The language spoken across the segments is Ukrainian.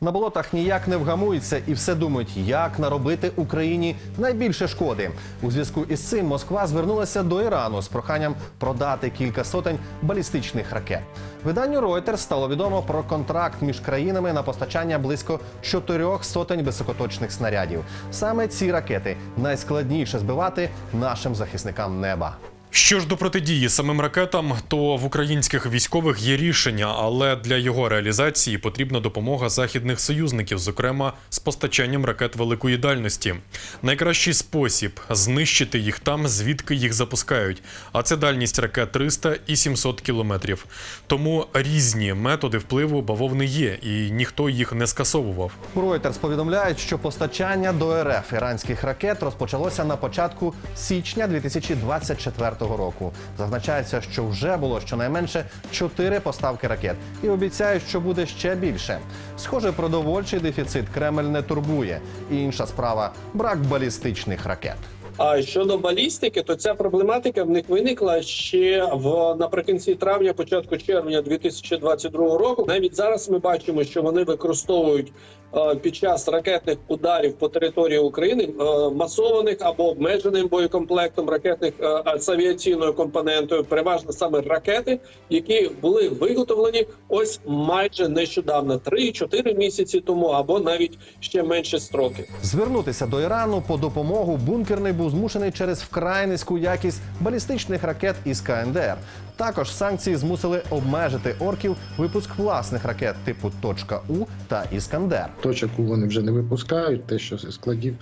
На болотах ніяк не вгамуються і все думають, як наробити Україні найбільше шкоди. У зв'язку із цим Москва звернулася до Ірану з проханням продати кілька сотень балістичних ракет. Виданню Reuters стало відомо про контракт між країнами на постачання близько чотирьох сотень високоточних снарядів. Саме ці ракети найскладніше збивати нашим захисникам неба. Що ж до протидії самим ракетам, то в українських військових є рішення, але для його реалізації потрібна допомога західних союзників, зокрема з постачанням ракет великої дальності. Найкращий спосіб знищити їх там, звідки їх запускають. А це дальність ракет 300 і 700 кілометрів. Тому різні методи впливу бавовни є, і ніхто їх не скасовував. Reuters повідомляють, що постачання до РФ іранських ракет розпочалося на початку січня 2024 року. Зазначається, що вже було щонайменше чотири поставки ракет, і обіцяють, що буде ще більше. Схоже, продовольчий дефіцит Кремль не турбує. І інша справа брак балістичних ракет. А щодо балістики, то ця проблематика в них виникла ще в наприкінці травня, початку червня 2022 року. Навіть зараз ми бачимо, що вони використовують е, під час ракетних ударів по території України е, масованих або обмеженим боєкомплектом ракетних е, з авіаційною компонентою, переважно саме ракети, які були виготовлені ось майже нещодавно, 3-4 місяці тому, або навіть ще менше строки. Звернутися до Ірану по допомогу бункерний був змушений через вкрай низьку якість балістичних ракет із КНДР. Також санкції змусили обмежити орків випуск власних ракет типу «Точка У та Іскандер. точок У» вони вже не випускають. Те, що зі складів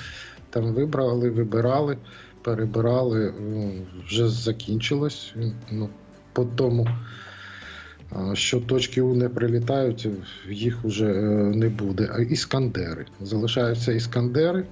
там вибрали, вибирали, перебирали, ну, вже закінчилось. Ну, по тому, що точки У не прилітають, їх вже е, не буде. А іскандери. Залишаються іскандери.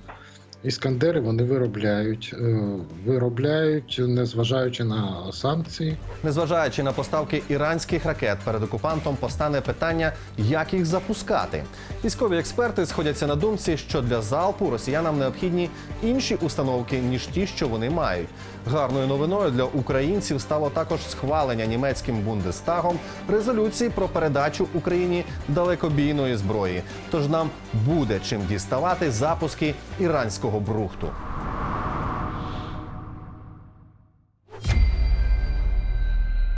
Іскандери вони виробляють, е, виробляють, незважаючи на санкції. Незважаючи на поставки іранських ракет, перед окупантом постане питання, як їх запускати. Військові експерти сходяться на думці, що для залпу росіянам необхідні інші установки ніж ті, що вони мають. Гарною новиною для українців стало також схвалення німецьким бундестагом резолюції про передачу Україні далекобійної зброї. Тож нам буде чим діставати запуски іранського брухту.